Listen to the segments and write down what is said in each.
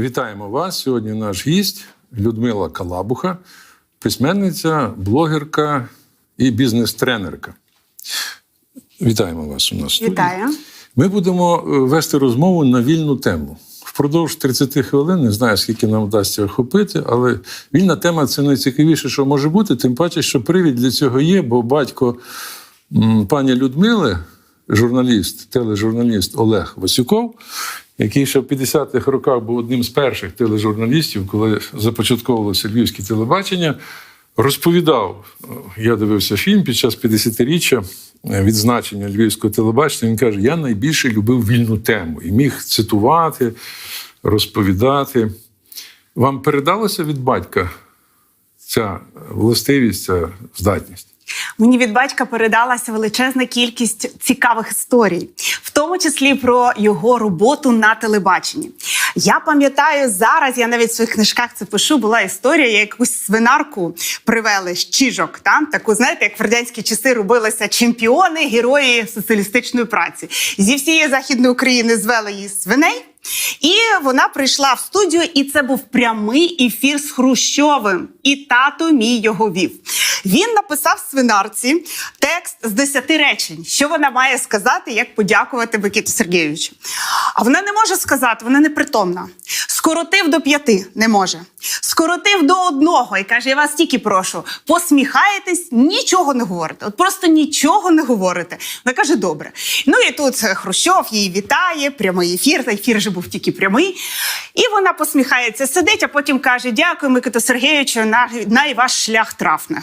Вітаємо вас. Сьогодні наш гість Людмила Калабуха, письменниця, блогерка і бізнес-тренерка. Вітаємо вас у нас. студії. Вітаю. Ми будемо е, вести розмову на вільну тему. Впродовж 30 хвилин, не знаю, скільки нам вдасться охопити, але вільна тема це найцікавіше, що може бути, тим паче, що привід для цього є, бо батько пані Людмили, журналіст, тележурналіст Олег Васюков, який ще в 50-х роках був одним з перших тележурналістів, коли започатковувалося львівське телебачення, розповідав, я дивився фільм під час 50-річчя відзначення львівського телебачення. Він каже: я найбільше любив вільну тему і міг цитувати, розповідати. Вам передалося від батька ця властивість, ця здатність? Мені від батька передалася величезна кількість цікавих історій, в тому числі про його роботу на телебаченні. Я пам'ятаю зараз, я навіть в своїх книжках це пишу. Була історія, якусь свинарку привели з чижок. Там таку, знаєте, як в радянські часи робилися чемпіони, герої соціалістичної праці. Зі всієї західної України звели її свиней. І вона прийшла в студію, і це був прямий ефір з Хрущовим. І тато мій його вів. Він написав свинарці текст з 10 речень, що вона має сказати, як подякувати Микиту Сергійовичу. А вона не може сказати, вона непритомна. Скоротив до п'яти, не може. Скоротив до одного і каже: Я вас тільки прошу, посміхаєтесь, нічого не говорите. От просто нічого не говорите. Вона каже, добре. Ну і тут Хрущов її вітає, прямий ефір. Та ефір же був тільки прямий. І вона посміхається, сидить, а потім каже: Дякую, Микито Сергійовичу, на, ваш шлях трафне.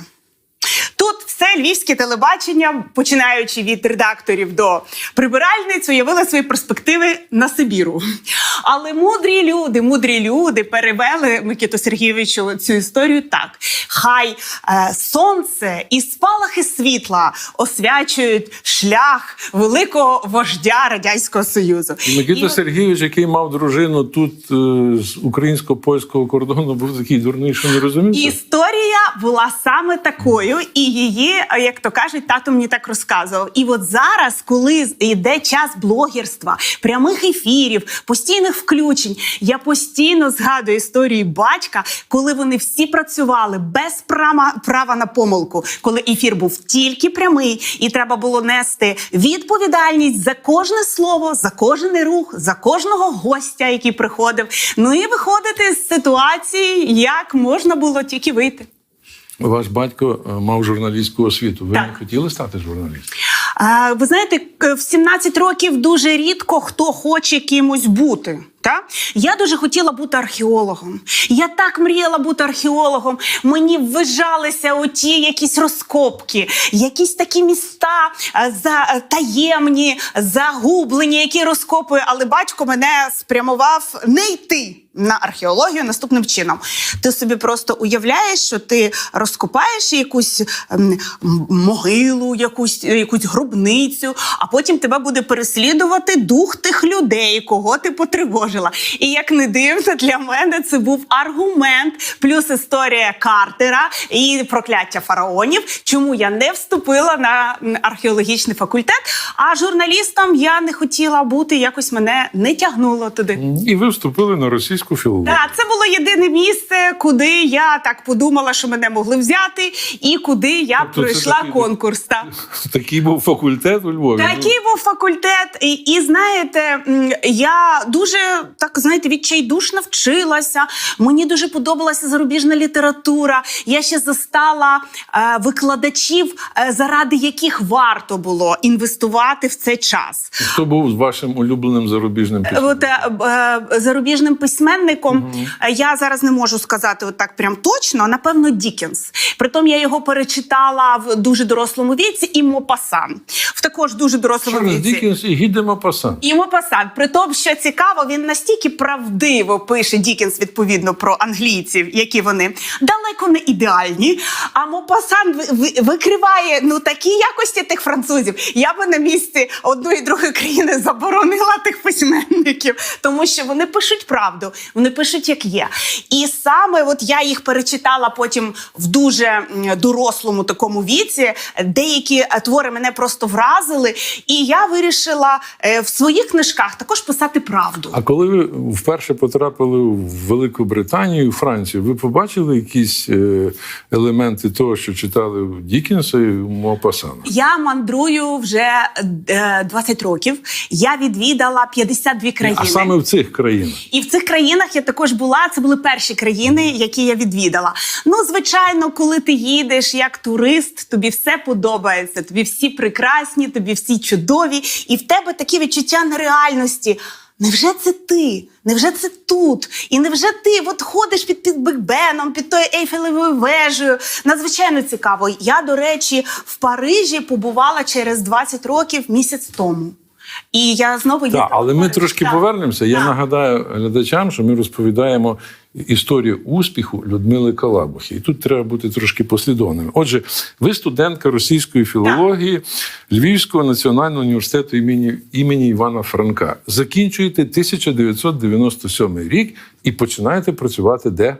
Все львівське телебачення, починаючи від редакторів до прибиральниць, уявили свої перспективи на Сибіру. Але мудрі люди, мудрі люди перевели Микиту Сергійовичу цю історію так: хай е, сонце і спалахи світла освячують шлях великого вождя радянського союзу. І І- Сергійович, який мав дружину тут е, з українсько-польського кордону, був такий дурний, що не розумів. Історія була саме такою, і її, е, як то кажуть, тато мені так розказував. І от зараз, коли йде час блогерства, прямих ефірів, постійних включень, я постійно згадую історії батька, коли вони всі працювали без права, права на помилку, коли ефір був тільки прямий, і треба було нести відповідальність за кожне слово, за кожен рух, за кожного гостя, який приходив. Ну і виходити з ситуації, як можна було тільки вийти. Ваш батько е, мав журналістську освіту. Ви Так. не хотіли стати журналістом? А, ви знаєте, в 17 років дуже рідко хто хоче кимось бути. Та? Я дуже хотіла бути археологом. Я так мріяла бути археологом. Мені ввижалися оті якісь розкопки, якісь такі міста е, за е, таємні, загублені, які розкопує. Але батько мене спрямував не йти на археологію наступним чином. Ти собі просто уявляєш, що ти розкопаєш якусь ем, могилу, якусь, якусь гробницю, а потім тебе буде переслідувати дух тих людей, кого ти потривожила. І як не дивно, для мене це був аргумент, плюс історія Картера і прокляття фараонів, чому я не вступила на археологічний факультет. А журналістом я не хотіла бути, якось мене не тягнуло туди. І ви вступили на російську філологію. Так, це було єдине місце, куди я так подумала, що мене могли взяти, і куди я Тобто пройшла такий- конкурс. Так. Такий був факультет у Львові. Такий був факультет, і, і знаєте, я дуже так знаєте, відчайдушно вчилася. Мені дуже подобалася зарубіжна література. Я ще застала е, викладачів, е, заради яких варто було інвестувати в цей час. Хто був вашим улюбленим зарубіжним От е, е, зарубіжним письменником е, я зараз не можу сказати от так прям точно. Напевно, Дікенс. Притом я його перечитала в дуже дорослому віці, і Мопасан в також дуже дорослому Чарльз віці. Дікінс і Гі де Мопасан. І Мопасан. При тому, що цікаво, він настільки правдиво пише Дікенс відповідно про англійців, які вони далеко не ідеальні. А Мопасан ви- ви- викриває ну такі якості тих французів. Я би на місці одної другої країни заборонила тих письменників, тому що вони пишуть правду, вони пишуть як є. І саме от я їх перечитала потім в дуже дорослому такому віці. Деякі е, твори мене просто вразили, і я вирішила е, в своїх книжках також писати правду. Коли ви вперше потрапили в Велику Британію, Францію, ви побачили якісь е, елементи того, що читали в Дікінса і Мопасана? Я мандрую вже е, 20 років. Я відвідала 52 країни. А саме в цих країнах. І в цих країнах я також була. Це були перші країни, які я відвідала. Ну, звичайно, коли ти їдеш як турист, тобі все подобається. Тобі всі прекрасні, тобі всі чудові, і в тебе такі відчуття нереальності. Невже це ти? Невже це тут? І невже ти от ходиш під під Бекбеном, під тою Ейфелевою вежею? Надзвичайно цікаво. Я, до речі, в Парижі побувала через 20 років місяць тому. І я знову Так, але ми трошки Так. повернемося. Я Так. нагадаю глядачам, що ми розповідаємо історію успіху Людмили Калабухи. І тут треба бути трошки послідовними. Отже, ви студентка російської філології Львівського національного університету імені, імені Івана Франка. Закінчуєте 1997 рік і починаєте працювати де?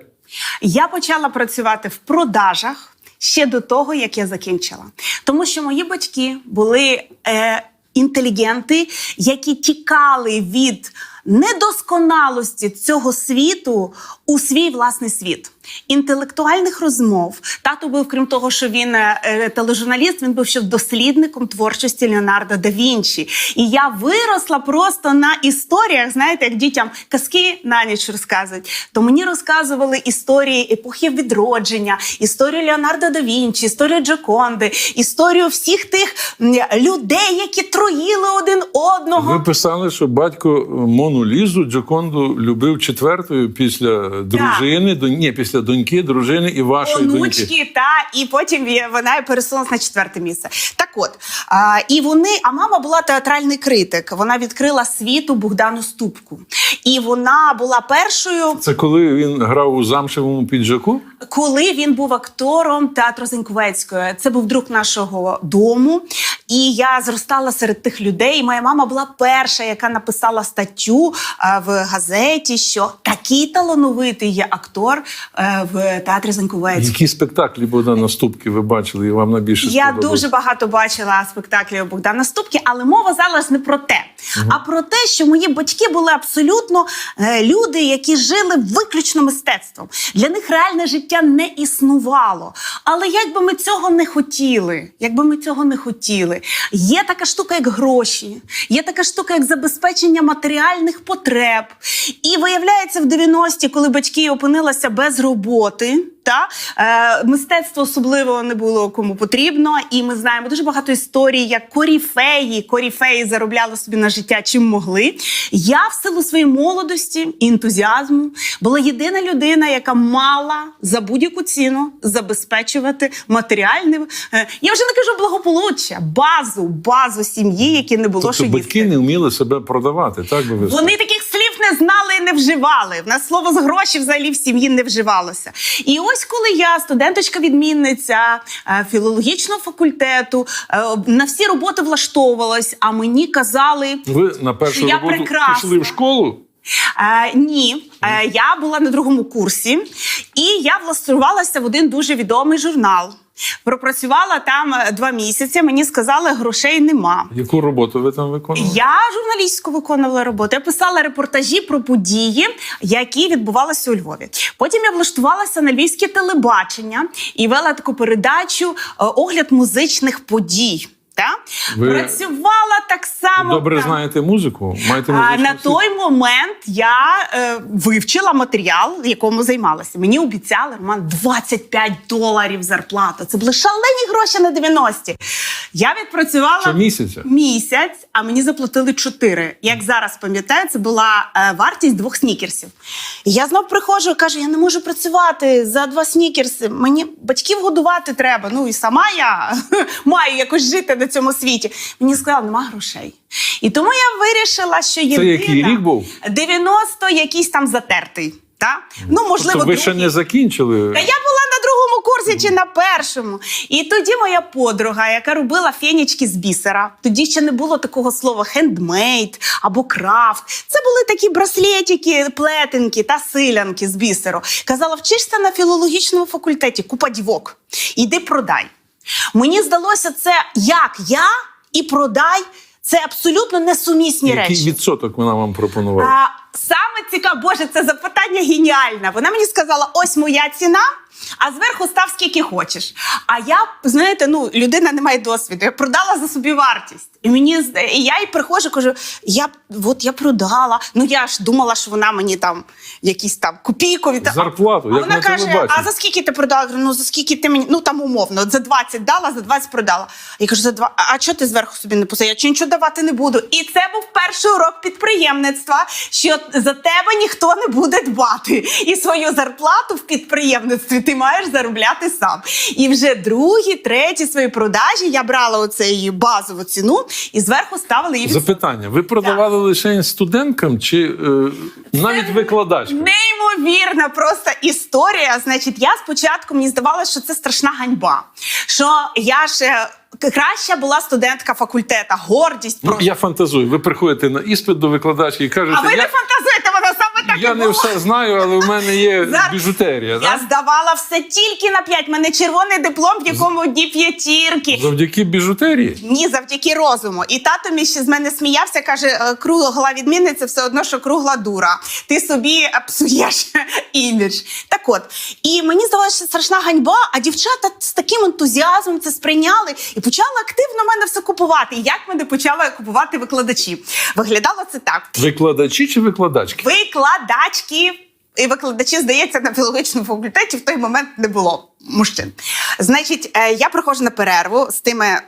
Я почала працювати в продажах ще до того, як я закінчила. Тому що мої батьки були е, інтелігенти, які тікали від недосконалості цього світу у свій власний світ. Інтелектуальних розмов тато був, крім того, що він е, е, тележурналіст, він був ще дослідником творчості Леонардо да Вінчі. І я виросла просто на історіях, знаєте, як дітям казки на ніч розказують. То мені розказували історії епохи відродження, історію Леонардо да Вінчі, історію Джоконди, історію всіх тих людей, які троїли один одного. Ви писали, що батько Мону Лізу Джоконду любив четвертою після дружини, до ні, після доньки, дружини і вашої доньки. та і потім вона пересунулася на четверте місце. Так от а, і вони, а мама була театральний критик. Вона відкрила світу Богдану Ступку, і вона була першою. Це коли він грав у замшевому піджаку? Коли він був актором театру Зеньковецької, це був друг нашого дому. І я зростала серед тих людей. Моя мама була перша, яка написала статтю в газеті, що такий талановитий є актор е, в театрі Зеньковецької. Які спектаклі Богдана Ступки ви бачили і вам найбільше Я сподобалось? дуже багато бачила спектаклів Богдана Ступки, але мова зараз не про те, а про те, що мої батьки були абсолютно е, люди, які жили виключно мистецтвом. Для них реальне життя не існувало. Але як би ми цього не хотіли, якби ми цього не хотіли, є така штука, як гроші, є така штука, як забезпечення матеріальних потреб. І виявляється, в 90-ті, коли батьки опинилися без роботи. Та е, мистецтво особливо не було кому потрібно, і ми знаємо дуже багато історій, як коріфеї, коріфеї заробляли собі на життя чим могли. Я в силу своєї молодості і ентузіазму була єдина людина, яка мала за будь-яку ціну забезпечувати матеріальне. е, я вже не кажу благополуччя, базу, базу сім'ї, які не було Тобто що їсти. батьки не вміли себе продавати, так би ви? Вони таких слів не знали і не вживали. В нас слово з гроші взагалі в сім'ї не вживалося. І ось коли я, студенточка-відмінниця е, філологічного факультету, е, на всі роботи влаштовувалась, а мені казали. Ви на першу Я роботу прекрасна. пішли в школу? Е, ні, е, я була на другому курсі, і я влаштувалася в один дуже відомий журнал. Пропрацювала там е, два місяці. Мені сказали, грошей нема. Яку роботу ви там виконували? Я журналістську виконувала роботу. Я писала репортажі про події, які відбувалися у Львові. Потім я влаштувалася на львівське телебачення і вела таку передачу е, огляд музичних подій. Та? Ви Працювала так само. Добре там. знаєте музику? Маєте А, на той момент я е, вивчила матеріал, якому займалася. Мені обіцяли Роман 25 доларів зарплата. Це були шалені гроші на 90-ті. Я відпрацювала Щомісяця? місяць, а мені заплатили 4. Як зараз пам'ятаю, це була е, вартість двох снікерсів. І я знов приходжу і кажу: я не можу працювати за два снікерси. Мені батьків годувати треба. Ну і сама я маю якось жити на цьому світі. Мені сказали, нема грошей. І тому я вирішила, що єдина... Це який рік був? 90 якийсь там затертий. Та? Ну, можливо, Тобто ви ще не закінчили? Та я була на другому курсі чи на першому. І тоді моя подруга, яка робила фенічки з бісера, тоді ще не було такого слова хендмейд або крафт. Це були такі браслетики, плетенки та силянки з бісеру. Казала, вчишся на філологічному факультеті, купа дівок. Іди продай. Мені здалося, це як я і продай. Це абсолютно несумісні Який речі. відсоток вона вам пропонувала? А, саме цікаве, Боже, це запитання геніальне. Вона мені сказала: ось моя ціна. А зверху став скільки хочеш. А я, знаєте, ну людина не має досвіду. Я продала за собі вартість. І мені і я їй приходжу, кажу: я от я продала. Ну я ж думала, що вона мені там якісь там копійкові. та- Зарплату, а як вона каже: а за скільки ти продала? Я ну за скільки ти мені? Ну там умовно, от за 20 дала, за 20 продала. Я кажу, за два. А а чого ти зверху собі не посадила? Я чи нічого давати не буду. І це був перший урок підприємництва, що за тебе ніхто не буде дбати. І свою зарплату в підприємництві ти маєш заробляти сам. І вже другі, треті свої продажі я брала оцю базову ціну і зверху ставила її Запитання: ви продавали лише студенткам чи е, навіть викладачкам? Неймовірна просто історія. Значить, я спочатку мені здавалося, що це страшна ганьба. Що я ж е, краща була студентка факультета, гордість Ну, просто. я фантазую. Ви приходите на іспит до викладачки і кажете, А ви я, не фантазуєте, так я не все знаю, але в мене є Зараз- біжутерія. Я Да? здавала все тільки на п'ять. У мене червоний диплом, в якому одні п'ятірки. Завдяки біжутерії. Ні, завдяки розуму. І тато мій ще з мене сміявся, каже: «Е, кругла відмінниця все одно, що кругла дура. Ти собі е, псуєш імідж. Так от, і мені здалося, що страшна ганьба, а дівчата з таким ентузіазмом це сприйняли і почали активно мене все купувати. І як мене почали купувати викладачі? Виглядало це так: Викладачі чи викладачки? Викладачки. І викладачі, здається, на філологічному факультеті в той момент не було мужчин. Значить, е, я приходжу на перерву з тими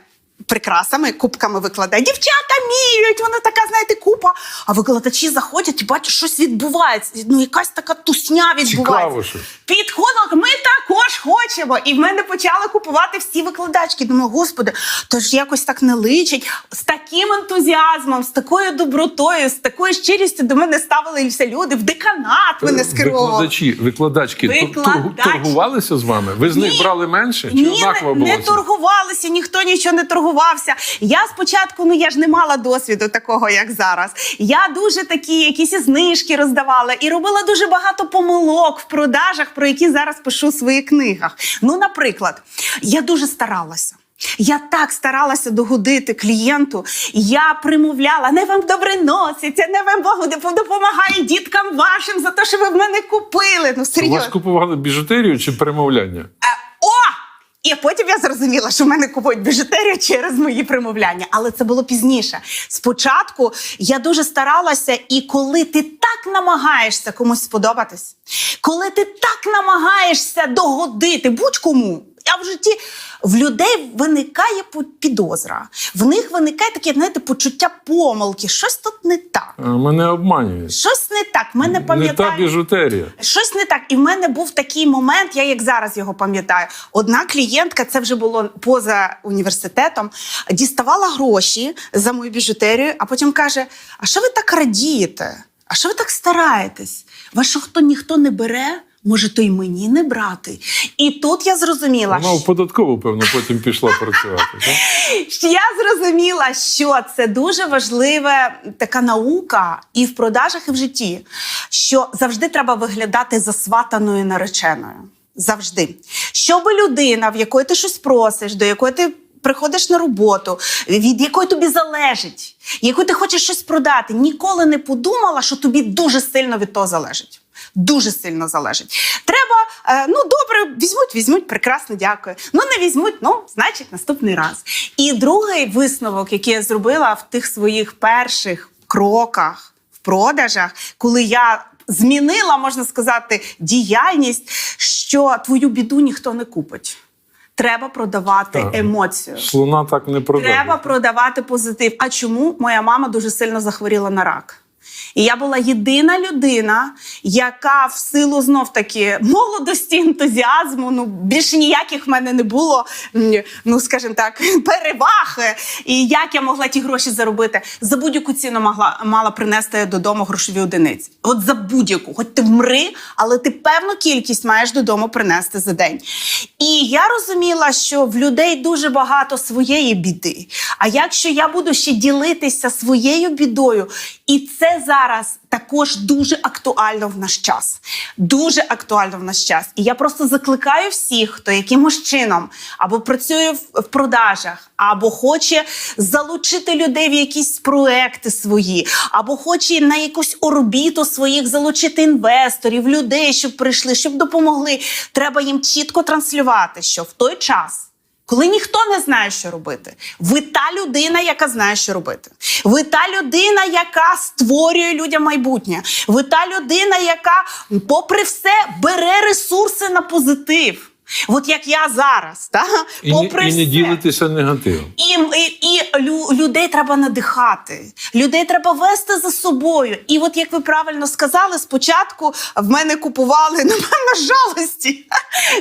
прикрасами, кубками викладаю. Дівчата міряють, вона така, знаєте, купа. А викладачі заходять і бачать, щось відбувається. Ну, якась така тусня відбувається. Цікаво, що. Підходила, ми також хочемо. І в мене почали купувати всі викладачки. Думаю, господи, то ж якось так не личить. З таким ентузіазмом, з такою добротою, з такою щирістю до мене ставилися люди в деканат. Мене скеровували. Викладачі, викладачки Викладач. торгувалися з вами? Ви з них Ні. брали менше? Чи Ні, не, було? не торгувалися, ніхто нічого не торгувався. Я спочатку, ну я ж не мала досвіду такого, як зараз. Я дуже такі якісь знижки роздавала і робила дуже багато помилок в продажах, про які зараз пишу в своїх книгах. Ну, наприклад, я дуже старалася. Я так старалася догодити клієнту. Я примовляла, не вам добре носиться, не вам Богу допомагає діткам вашим за те, що ви в мене купили. Ну У вас купували біжутерію чи перемовляння? І потім я зрозуміла, що в мене купують біжутерію через мої примовляння. Але це було пізніше. Спочатку я дуже старалася, і коли ти так намагаєшся комусь сподобатись, коли ти так намагаєшся догодити будь-кому. я в житті в людей виникає підозра. В них виникає таке, знаєте, почуття помилки. Щось тут не так. Мене обманюють. Щось не так. Мене Не та біжутерія. Щось не так. І в мене був такий момент, я як зараз його пам'ятаю. Одна клієнтка, це вже було поза університетом, діставала гроші за мою біжутерію, а потім каже: А що ви так радієте? А що ви так стараєтесь? Вас що хто ніхто не бере? Може, то й мені не брати. І тут я зрозуміла, Вона в податкову, певно, потім пішла працювати. так? що я зрозуміла, що це дуже важлива така наука і в продажах, і в житті, що завжди треба виглядати засватаною нареченою. Завжди. Щоб людина, в якої ти щось просиш, до якої ти. Приходиш на роботу, від якої тобі залежить, яку ти хочеш щось продати, ніколи не подумала, що тобі дуже сильно від того залежить. Дуже сильно залежить. Треба, е, ну добре, візьмуть, візьмуть, прекрасно, дякую. Ну не візьмуть, ну значить, наступний раз. І другий висновок, який я зробила в тих своїх перших кроках в продажах, коли я змінила, можна сказати, діяльність, що твою біду ніхто не купить. Треба продавати Так. емоцію. Слона так не продає. Треба продавати позитив. А чому моя мама дуже сильно захворіла на рак? І я була єдина людина, яка в силу знов таки молодості, ентузіазму, ну більше ніяких в мене не було, ну скажімо так, переваг. І як я могла ті гроші заробити? За будь-яку ціну могла мала принести додому грошові одиниці. От за будь-яку, хоч ти вмри, але ти певну кількість маєш додому принести за день. І я розуміла, що в людей дуже багато своєї біди. А якщо я буду ще ділитися своєю бідою, і це зараз також дуже актуально в наш час. Дуже актуально в наш час. І я просто закликаю всіх, хто якимось чином або працює в, продажах, або хоче залучити людей в якісь проекти свої, або хоче на якусь орбіту своїх залучити інвесторів, людей, щоб прийшли, щоб допомогли. Треба їм чітко транслювати, що в той час. Коли ніхто не знає, що робити, ви та людина, яка знає, що робити. Ви та людина, яка створює людям майбутнє. Ви та людина, яка, попри все, бере ресурси на позитив. От як я зараз, та? І, попри і не все. ділитися негативом. І, і, і лю, людей треба надихати, людей треба вести за собою. І от як ви правильно сказали, спочатку в мене купували на мене жалості,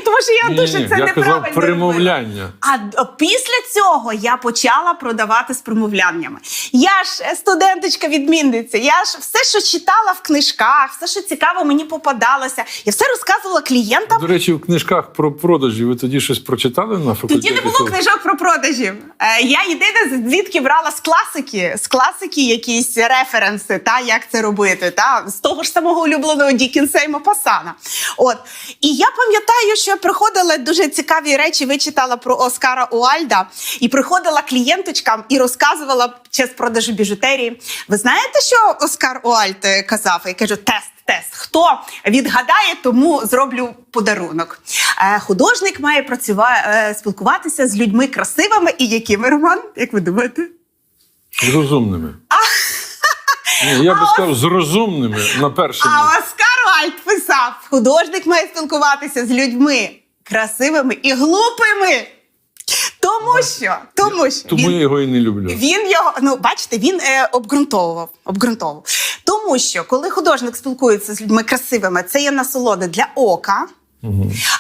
тому що я дуже Ні-ні, це я неправильно казав примовляння. А після цього я почала продавати з примовляннями. Я ж е, студенточка-відмінниця, я ж все, що читала в книжках, все, що цікаво мені попадалося, я все розказувала клієнтам. До речі, в книжках про продажі ви тоді щось прочитали на факультеті? Тоді не було книжок про продажів. Е, я єдине звідки брала з класики, з класики якісь референси, та як це робити, та з того ж самого улюбленого Дікінса і Мопасана. От і я пам'ятаю, що я приходила дуже цікаві речі. Вичитала про Оскара Уальда і приходила клієнточкам і розказувала час продажу біжутерії. Ви знаєте, що Оскар Уальд е, казав? Я кажу, тест. Тест. Хто відгадає, тому зроблю подарунок. Е, художник має працювати, е, спілкуватися з людьми красивими і якими, Роман? Як ви думаєте? З розумними. Ні, я би сказав, з розумними на першому. А Оскар Уальд писав: художник має спілкуватися з людьми красивими і глупими. Тому що, тому що Тому він- я його і не люблю. Він його, ну бачите, він е, обґрунтовував. обґрунтовував. Тому що коли художник спілкується з людьми красивими, це є насолода для ока.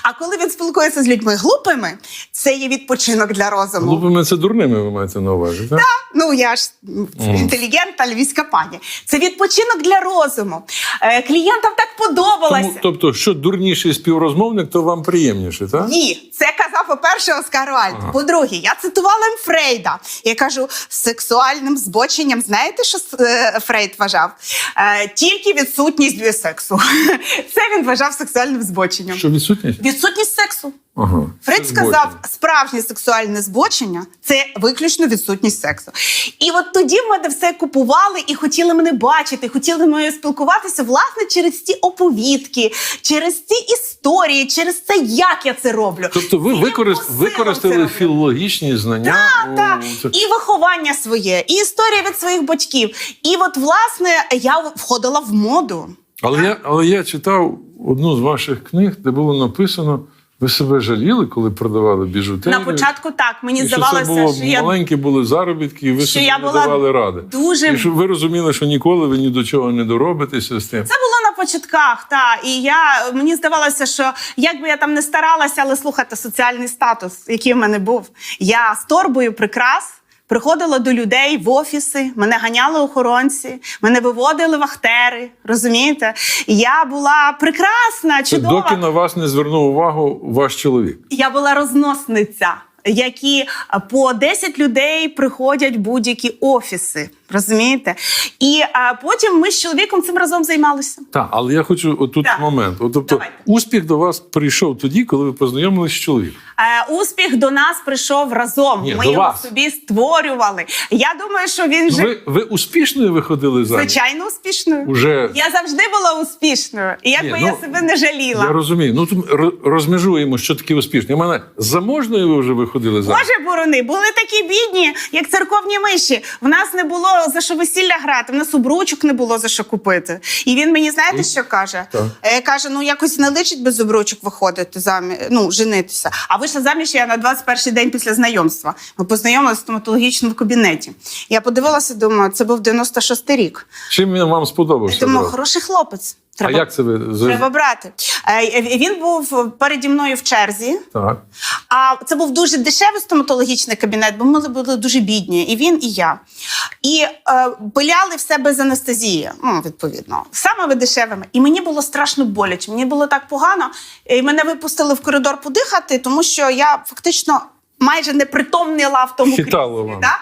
А коли він спілкується з людьми глупими, це є відпочинок для розуму. Глупими це дурними, ви маєте на увазі, так? Ну я ж м, інтелігентна львівська пані. Це відпочинок для розуму. Е, клієнтам так подобалося. Тому, тобто, що дурніший співрозмовник, то вам приємніше, так? Ні, це казав по-перше Оскар Вальд. По-друге, я цитувала Фрейда. Я кажу, сексуальним збоченням, знаєте, що е, Фрейд вважав? Е, тільки відсутність сексу. Це він вважав сексуальним збоченням. Що відсутність? Відсутність сексу. Ага. Фрейд Це сказав, справжнє сексуальне збочення це виключно відсутність сексу. І от тоді в мене все купували і хотіли мене бачити, хотіли мною спілкуватися власне через ці оповідки, через ці історії, через це, як я це роблю. Тобто ви використ... використали філологічні знання. Так, у це- і виховання своє, і історія від своїх батьків. І от, власне, я входила в моду. Але я, але я читав одну з ваших книг, де було написано: ви себе жаліли, коли продавали біжутерію. На початку так мені і що здавалося, це було що я маленькі були заробітки, і ви що собі я не давали ради. дуже- І щоб ви розуміли, що ніколи ви ні до чого не доробитеся з тим. Це було на початках, та і я мені здавалося, що як би я там не старалася, але слухайте, соціальний статус, який в мене був. Я з торбою прикрас. Приходила до людей в офіси, мене ганяли охоронці, мене виводили вахтери. Розумієте? Я була прекрасна, чудова. доки на вас не звернув увагу ваш чоловік. Я була розносниця, які по 10 людей приходять в будь-які офіси. Розумієте? І а, потім ми з чоловіком цим разом займалися. Так, але я хочу отут Так. момент. От, тобто, Давайте. успіх до вас прийшов тоді, коли ви познайомилися з чоловіком. Е, успіх до нас прийшов разом. Ні, Ми до його вас. собі створювали. Я думаю, що він вже Ви, ви успішною виходили заміж? звичайно успішною. Уже Я завжди була успішною, і якби Ні, я ну, себе не жаліла. я розумію. Ну тут ро- розмежуємо, що таке успішне. У мене заможною ви вже виходили заміж? Боже борони, були такі бідні, як церковні миші. В нас не було за що весілля грати, в нас обручок не було за що купити. І він мені знаєте, що каже? Е, каже: ну якось не личить без обручок виходити замі... ну, женитися. А вийшла заміж я на 21-й день після знайомства. Ми познайомилися в стоматологічному кабінеті. Я подивилася, думаю, це був 96-й рік. Чим він вам сподобався? Я думаю, хороший хлопець. А Треба, як це ви треба брати. Е, Він був переді мною в черзі. так? А це був дуже дешевий стоматологічний кабінет, бо ми були дуже бідні, і він, і я. І е, пиляли все без анестезії, ну, відповідно, самими дешевими. І мені було страшно боляче. Мені було так погано. І мене випустили в коридор подихати, тому що я фактично майже не притомніла в тому кріслі. Да?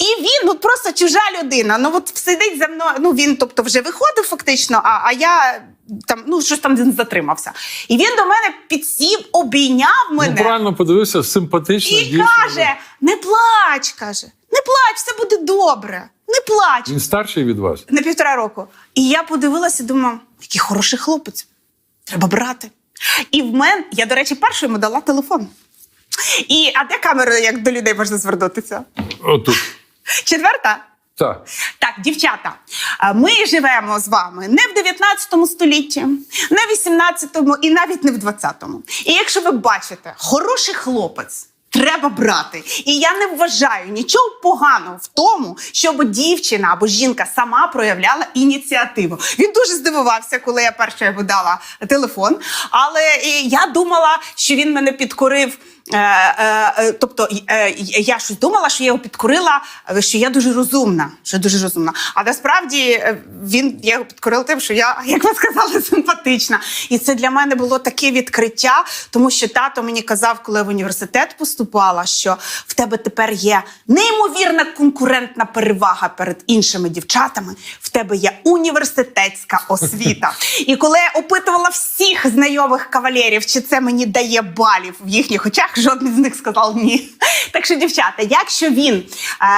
І він ну просто чужа людина. Ну от сидить за мною. Ну він, тобто, вже виходив фактично, а, а я там ну щось там він затримався. І він до мене підсів, обійняв мене Ну, правильно подивився, симпатична і дівчина. каже: не плач, каже, не плач, все буде добре. Не плач. Він старший від вас. На півтора року. І я подивилася думаю, який хороший хлопець. Треба брати. І в мене, я, до речі, першою йому дала телефон. І, а де камера, як до людей можна звернутися? Отут. Четверта? Так. Так, дівчата, ми живемо з вами не в 19 столітті, не в 18-му і навіть не в 20-му. І якщо ви бачите, хороший хлопець. Треба брати. І я не вважаю нічого поганого в тому, щоб дівчина або жінка сама проявляла ініціативу. Він дуже здивувався, коли я перша йому дала телефон. Але я думала, що він мене підкорив. Е, е, е, тобто я щось думала, що я його підкорила, що я дуже розумна. Що я дуже розумна. А насправді він я його підкорила тим, що я, як ви сказали, симпатична. І це для мене було таке відкриття, тому що тато мені казав, коли я в університет поступала, що в тебе тепер є неймовірна конкурентна перевага перед іншими дівчатами. В тебе є університетська освіта. І коли я опитувала всіх знайомих кавалерів, чи це мені дає балів в їхніх очах, жоден з них сказав ні. Так що, дівчата, якщо він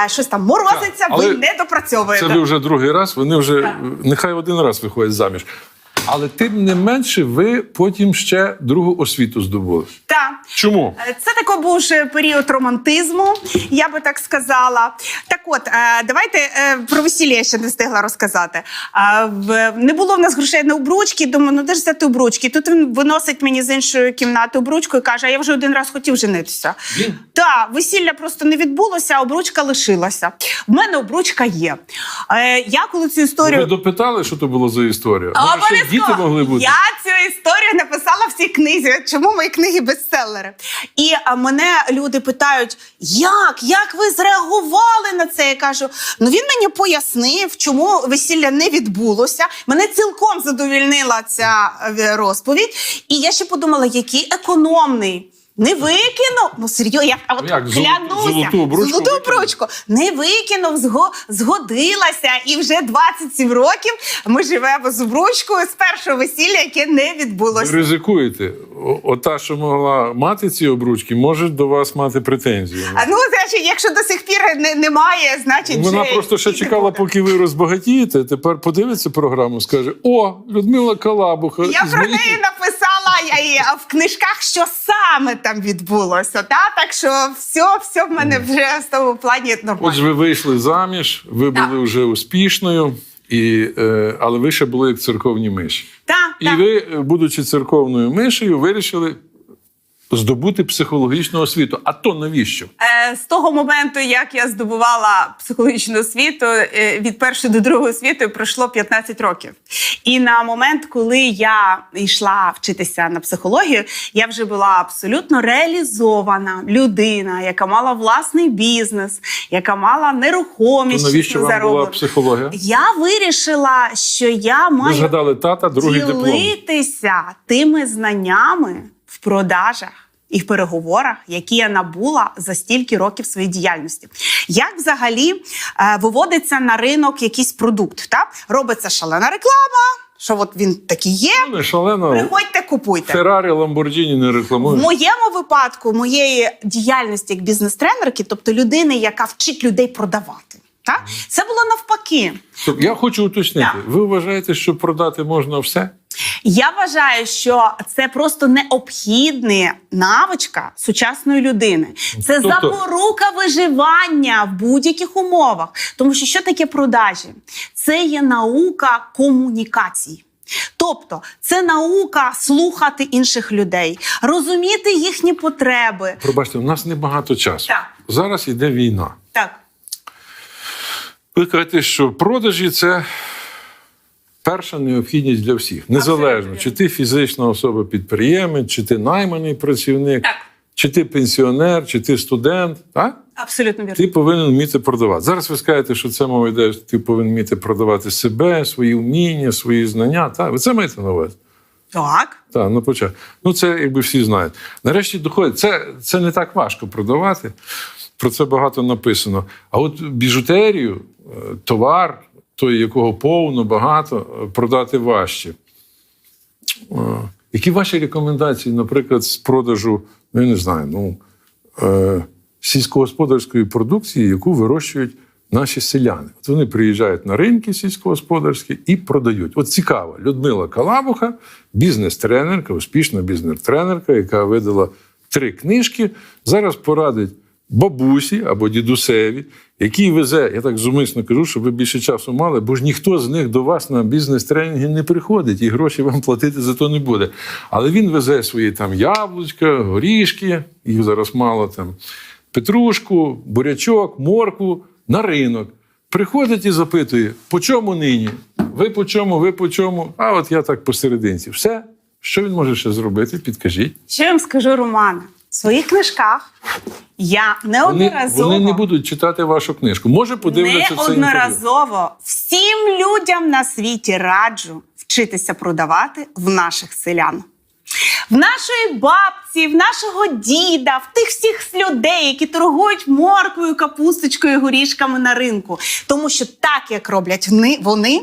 е, щось там морозиться, Так, але ви не допрацьовуєте. Це ви вже другий раз, вони вже нехай один раз виходять заміж. Але тим не менше, ви потім ще другу освіту здобули. Чому? Е, Це такий був період романтизму, я би так сказала. Так от, е, давайте е, про весілля я ще не встигла розказати. Не було в нас грошей на обручки, думаю, ну де ж взяти обручки? Тут він виносить мені з іншої кімнати обручку і каже, а я вже один раз хотів женитися. Він? Так, весілля просто не відбулося, а обручка лишилася. В мене обручка є. Я коли цю історію. Ви допитали, що то було за історія? Може, ще діти могли бути? Я цю історію написала в цій книзі. Чому мої книги бестселери? І мене люди питають: як? Як ви зреагували на це? Я кажу: ну він мені пояснив, чому весілля не відбулося. Мене цілком задовільнила ця е, розповідь. І я ще подумала, який економний. Не викинув, ну серйозно, я а от Як, золоту- клянуся, золоту обручку золоту викинув? обручку не викинув, зго, згодилася, і вже 27 років ми живемо з обручкою з першого весілля, яке не Ви відбулося. ризикуєте. О- Ота, що могла мати ці обручки, може до вас мати претензії. А ну, значить, якщо до сих пір не, немає, значить Вона вже просто ще і чекала, буде. поки ви розбагатієте. Тепер подивиться програму, скаже: О, Людмила Калабуха. Я про моїх- неї написала я а в книжках, що саме там відбулося. Та? Так що все, все в мене вже в тому плані нормально. Отже, ви вийшли заміж, ви Так. були вже успішною, і, е, але ви ще були як церковні миші. Так, І так. ви, е, будучи церковною мишею, вирішили здобути психологічну освіту. А то навіщо? Е, З того моменту, як я здобувала психологічну освіту, е, від першої до другої освіти пройшло 15 років. І на момент, коли я йшла вчитися на психологію, я вже була абсолютно реалізована людина, яка мала власний бізнес, яка мала То нерухомість. навіщо вам була психологія? Я вирішила, що я Ви маю згадали тата, другий диплом. тими знаннями в продажах і в переговорах, які я набула за стільки років своєї діяльності. Як взагалі е, виводиться на ринок якийсь продукт? Та? Робиться шалена реклама, що от він такий є. Не шалено. Приходьте, купуйте. Феррарі, Ламборджіні не В моєму випадку, моєї діяльності як бізнес-тренерки, тобто людини, яка вчить людей продавати. Так? Це було навпаки. Я хочу уточнити. Так. Ви вважаєте, що продати можна все? Я вважаю, що це просто необхідна навичка сучасної людини. Це Тобто- запорука виживання в будь-яких умовах. Тому що що таке продажі? Це є наука комунікації. Тобто це наука слухати інших людей, розуміти їхні потреби. Пробачте, у нас небагато часу. Так. Зараз йде війна. Так, Ви кажете, що продажі це перша необхідність для всіх. Незалежно, чи ти фізична особа підприємець, чи ти найманий працівник, Так. чи ти пенсіонер, чи ти студент. Так? абсолютно вірно. Ти повинен вміти продавати. Зараз ви скажете, що це мова йде, що ти повинен вміти продавати себе, свої вміння, свої знання. Так, ви це маєте на увазі? Так. Так, на початку. Ну, це якби всі знають. Нарешті доходить. Це, це не так важко продавати. про це багато написано. А от біжутерію, товар, той, якого повно, багато, продати важче. Е, Які ваші рекомендації, наприклад, з продажу, ну я не знаю, ну, е, сільськогосподарської продукції, яку вирощують наші селяни? От вони приїжджають на ринки сільськогосподарські і продають. От цікаво, Людмила Калабуха, бізнес-тренерка, успішна бізнес-тренерка, яка видала три книжки, зараз порадить бабусі або дідусеві, який везе, я так зумисно кажу, щоб ви більше часу мали, бо ж ніхто з них до вас на бізнес-тренінги не приходить, і гроші вам платити за то не буде. Але він везе свої там яблучка, горішки, їх зараз мало там, петрушку, бурячок, моркву на ринок. Приходить і запитує, по чому нині? Ви по чому, ви по чому? А от я так посерединці. Все, що він може ще зробити? Підкажіть. Що я вам скажу, Романе? В своїх книжках я Вони, неодноразово вони не будуть читати вашу книжку. Може, подивляться це неодноразово всім людям на світі раджу вчитися продавати в наших селян. В нашої бабці, в нашого діда, в тих всіх людей, які торгують морквою, капусточкою, горішками на ринку. Тому що так, як роблять вони, вони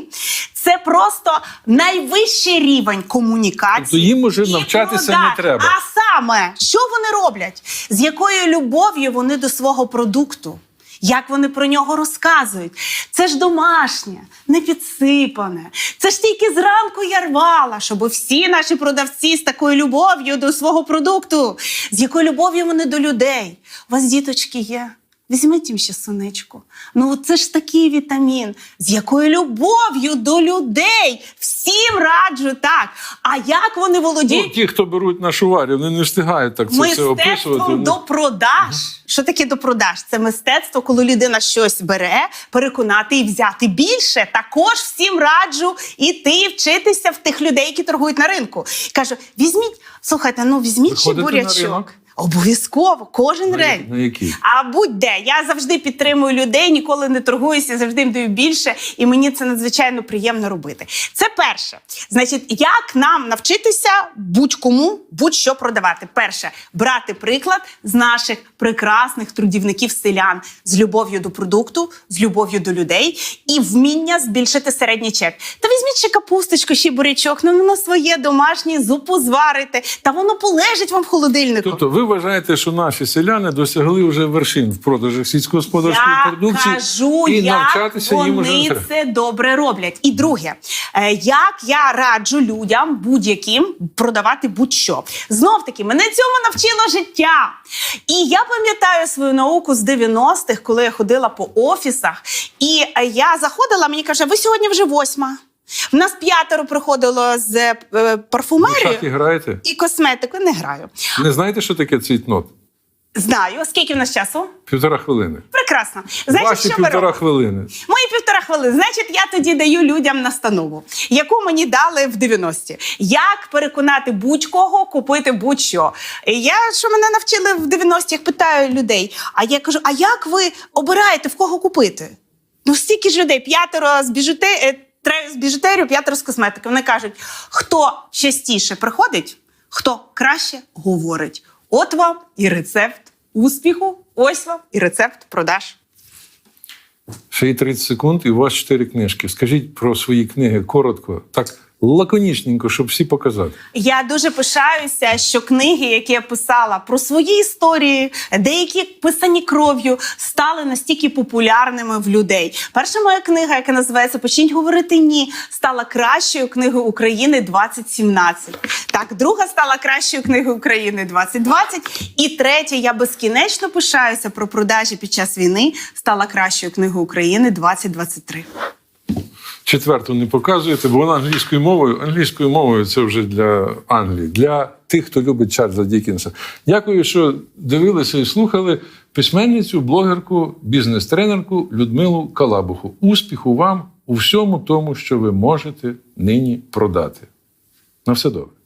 це просто найвищий рівень комунікації. Тобто їм уже навчатися не треба. А саме, що вони роблять? З якою любов'ю вони до свого продукту? Як вони про нього розказують? Це ж домашнє, не підсипане. Це ж тільки зранку я рвала, щоб всі наші продавці з такою любов'ю до свого продукту, з якою любов'ю вони до людей. У вас діточки є. Візьміть їм ще сонечку. Ну це ж такий вітамін, з якою любов'ю до людей. Всім раджу так. А як вони Ну, володіють ті, хто беруть на шуварі, вони не встигають так це все описувати. мистецтвом Ну, до продаж. Що таке до продаж? Це мистецтво, коли людина щось бере, переконати і взяти більше. Також всім раджу іти вчитися в тих людей, які торгують на ринку. Кажу: візьміть, слухайте, ну візьміть ще бурячок. Обов'язково, кожен на, день. на які? А будь-де. Я завжди підтримую людей, ніколи не торгуюся, завжди даю більше, і мені це надзвичайно приємно робити. Це перше. Значить, як нам навчитися будь-кому будь-що продавати? Перше, брати приклад з наших прекрасних трудівників селян з любов'ю до продукту, з любов'ю до людей і вміння збільшити середній чек. Та візьміть ще капусточку, ще бурячок, ну на своє домашнє зупу зварите, та воно полежить вам в холодильнику. Тобто ви вважаєте, що наші селяни досягли вже вершин в продажах сільськогосподарської Я продукції кажу, і як навчатися їм уже не вони це добре роблять. І друге, е, як я раджу людям будь-яким продавати будь-що. Знов таки, мене цьому навчило життя. І я пам'ятаю свою науку з 90-х, коли я ходила по офісах, і е, я заходила, мені каже, ви сьогодні вже восьма. В нас п'ятеро приходило з е, шахи граєте? і косметикою. Не граю. Не знаєте, що таке цвітнот? Знаю. Скільки в нас часу? Півтора хвилини. Прекрасно. Значить, Ваші що півтора робимо? хвилини. Мої півтора хвилини. Значить, я тоді даю людям настанову, яку мені дали в 90-ті. Як переконати будь-кого купити будь-що. Я що мене навчили в 90-ті, я питаю людей. А я кажу: а як ви обираєте в кого купити? Ну, стільки ж людей, п'ятеро з біжуте... з біжутерію, п'ятеро з косметики. Вони кажуть, хто частіше приходить, хто краще говорить. От вам і рецепт успіху, ось вам і рецепт продаж. Ще й 30 секунд, і у вас чотири книжки. Скажіть про свої книги коротко, так лаконічненько, щоб всі показати. Я дуже пишаюся, що книги, які я писала про свої історії, деякі писані кров'ю, стали настільки популярними в людей. Перша моя книга, яка називається Почніть говорити ні, стала кращою книгою України 2017. Так, друга стала кращою книгою України 2020. І третя, я безкінечно пишаюся про продажі під час війни, стала кращою книгою України 2023. Четверту не показуєте, бо вона англійською мовою. Англійською мовою це вже для Англії, для тих, хто любить Чарльза Дікінса. Дякую, що дивилися і слухали письменницю, блогерку, бізнес-тренерку Людмилу Калабуху. Успіху вам у всьому тому, що ви можете нині продати. На все добре.